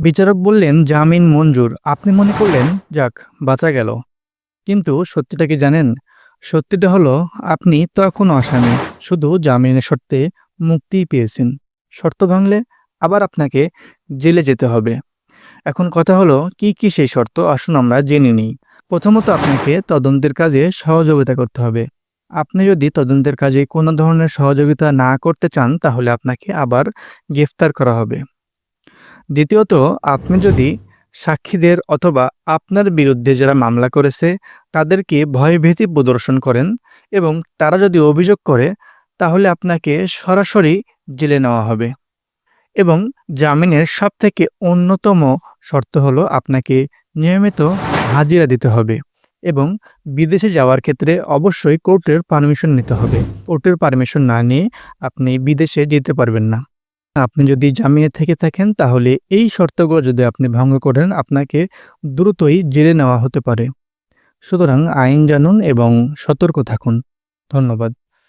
বিচারক বললেন, জামিন মঞ্জুর। আপনি মনে করলেন, যাক, বাঁচা গেল। কিন্তু সত্যিটা কি জানেন? সত্যিটা হলো, আপনি তখন আসামি। শুধু জামিনের শর্তে মুক্তিই পেয়েছেন। শর্ত ভাঙলে আবার আপনাকে জেলে যেতে হবে। এখন কথা হলো, কি কি সেই শর্ত? আসুন আমরা জেনে নিই। প্রথমত আপনাকে তদন্তের কাজে সহযোগিতা করতে হবে। আপনি যদি তদন্তের কাজে কোনো ধরনের সহযোগিতা না করতে চান, তাহলে আপনাকে আবার গ্রেফতার করা হবে। দ্বিতীয়ত, আপনি যদি সাক্ষীদের অথবা আপনার বিরুদ্ধে যারা মামলা করেছে, তাদেরকে ভয়ভীতি প্রদর্শন করেন এবং তারা যদি অভিযোগ করে, তাহলে আপনাকে সরাসরি জেলে নেওয়া হবে এবং জামিনের সবথেকে অন্যতম শর্ত হলো আপনাকে নিয়মিত হাজিরা দিতে হবে এবং বিদেশে যাওয়ার ক্ষেত্রে অবশ্যই কোর্টের পারমিশন নিতে হবে। কোর্টের পারমিশন না নিয়ে আপনি বিদেশে যেতে পারবেন না। আপনি যদি জামিনে থেকে থাকেন, তাহলে এই শর্তগুলো যদি আপনি ভঙ্গ করেন, আপনাকে দ্রুতই জেলে নেওয়া হতে পারে। সুতরাং আইন জানুন এবং সতর্ক থাকুন। ধন্যবাদ।